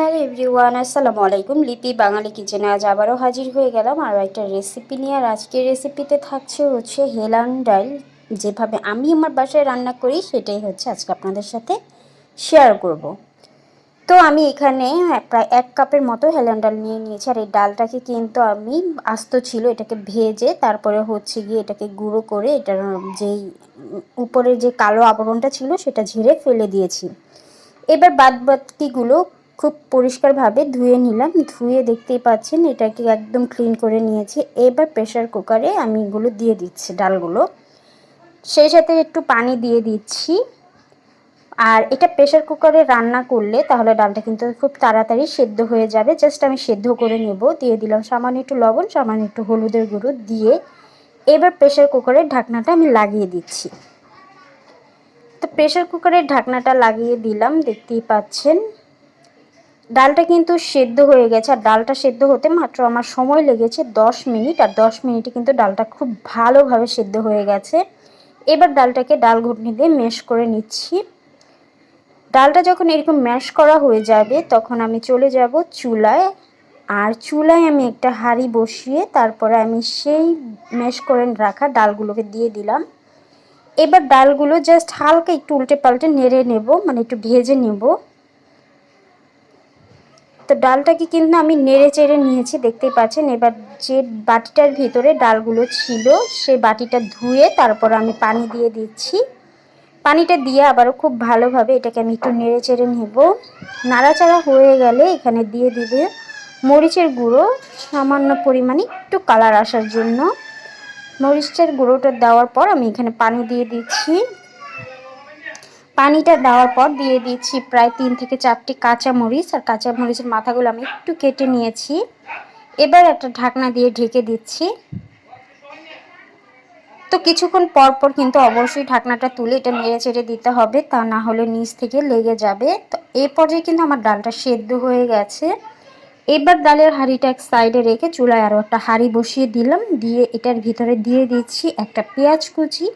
Hello everyone, আসসালামু আলাইকুম। লিপি বাঙালি কিচেনে আজ আবারও হাজির হয়ে গেলাম। আরও একটা রেসিপি নিয়ে। আর আজকের রেসিপিতে থাকছে হচ্ছে হেলান ডাল। যেভাবে আমি আমার বাসায় রান্না করি, সেটাই হচ্ছে আজকে আপনাদের সাথে শেয়ার করব। তো আমি এখানে প্রায় এক কাপের মতো হেলান ডাল নিয়ে নিয়েছি। আর এই ডালটাকে কিন্তু আমি আস্ত ছিল, এটাকে ভেজে তারপরে হচ্ছে গিয়ে এটাকে গুঁড়ো করে এটার যেই উপরের যে কালো আবরণটা ছিল, সেটা ঝেড়ে ফেলে দিয়েছি। এবার বাদ বাকিগুলো খুব পরিষ্কারভাবে ধুয়ে নিলাম। ধুয়ে দেখতেই পাচ্ছেন, এটাকে একদম ক্লিন করে নিয়েছি। এবার প্রেশার কুকারে আমি এগুলো দিয়ে দিচ্ছি, ডালগুলো। সেই সাথে একটু পানি দিয়ে দিচ্ছি। আর এটা প্রেশার কুকারে রান্না করলে তাহলে ডালটা কিন্তু খুব তাড়াতাড়ি সেদ্ধ হয়ে যাবে। জাস্ট আমি সেদ্ধ করে নেব। দিয়ে দিলাম সামান্য একটু লবণ, সামান্য একটু হলুদের গুঁড়ো দিয়ে এবার প্রেশার কুকারের ঢাকনাটা আমি লাগিয়ে দিচ্ছি। তো প্রেশার কুকারের ঢাকনাটা লাগিয়ে দিলাম, দেখতেই পাচ্ছেন। ডালটা কিন্তু সেদ্ধ হয়ে গেছে। আর ডালটা সেদ্ধ হতে মাত্র আমার সময় লেগেছে দশ মিনিট। আর দশ মিনিটে কিন্তু ডালটা খুব ভালোভাবে সেদ্ধ হয়ে গেছে। এবার ডালটাকে ডাল ঘুটনি দিয়ে ম্যাশ করে নিচ্ছি। ডালটা যখন এরকম ম্যাশ করা হয়ে যাবে, তখন আমি চলে যাব চুলায়। আর চুলায় আমি একটা হাঁড়ি বসিয়ে তারপরে আমি সেই ম্যাশ করে রাখা ডালগুলোকে দিয়ে দিলাম। এবার ডালগুলো জাস্ট হালকা একটু উল্টে পাল্টে নেড়ে নেব মানে একটু ভেজে নেব। তো ডালটাকে কিন্তু আমি নেড়ে চেড়ে নিয়েছি, দেখতেই পাচ্ছেন। এবার যে বাটিটার ভিতরে ডালগুলো ছিল, সে বাটিটা ধুয়ে তারপর আমি পানি দিয়ে দিচ্ছি। পানিটা দিয়ে আবারও খুব ভালোভাবে এটাকে আমি একটু নেড়ে চেড়ে নেব। নাড়াচাড়া হয়ে গেলে এখানে দিয়ে দিবে মরিচের গুঁড়ো, সামান্য পরিমাণে একটু কালার আসার জন্য। মরিচের গুঁড়োটা দেওয়ার পর আমি এখানে পানি দিয়ে দিচ্ছি। পানিটা দেওয়ার পর দিয়ে দিচ্ছি প্রায় তিন থেকে চারটি কাঁচামরিচ, আর কাঁচামরিচের মাথাগুলো আমি একটু কেটে নিয়েছি। এবার একটা ঢাকনা দিয়ে ঢেকে দিচ্ছি। তো কিছুক্ষণ পর পর কিন্তু অবশ্যই ঢাকনাটা তুলে এটা নেড়ে চেড়ে দিতে হবে, তা না হলে নিচ থেকে লেগে যাবে। তো এই পর্যায়ে কিন্তু আমার ডালটা সেদ্ধ হয়ে গেছে। এবার ডালের হাঁড়িটা এক সাইডে রেখে চুলায় আরও একটা হাঁড়ি বসিয়ে দিলাম। দিয়ে এটার ভিতরে দিয়ে দিচ্ছি একটা পেঁয়াজ কুচি,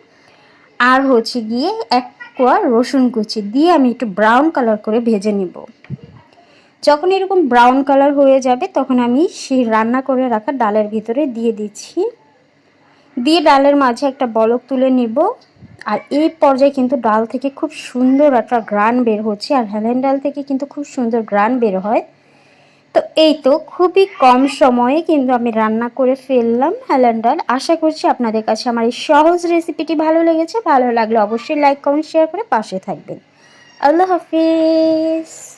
আর হচ্ছে গিয়ে এক কোয়া রসুন কুচি দিয়ে আমি একটু ব্রাউন কালার করে ভেজে নিব। যখন এরকম ব্রাউন কালার হয়ে যাবে, তখন আমি সেই রান্না করে রাখা ডালের ভিতরে দিয়ে দিচ্ছি। দিয়ে ডালের মাঝে একটা বলক তুলে নিব। আর এই পর্যায়ে কিন্তু ডাল থেকে খুব সুন্দর একটা গ্রান বের হচ্ছে, আর হেলেন ডাল থেকে কিন্তু খুব সুন্দর গ্রান বের হয়। তো এই তো খুবই কম সময়ে কিন্তু আমি রান্না করে ফেললাম হেলেন ডাল আশা করছি আপনাদের কাছে আমার এই সহজ রেসিপিটি ভালো লেগেছে। ভালো লাগলে অবশ্যই লাইক কমেন্ট শেয়ার করে পাশে থাকবেন। আল্লাহ হাফিজ।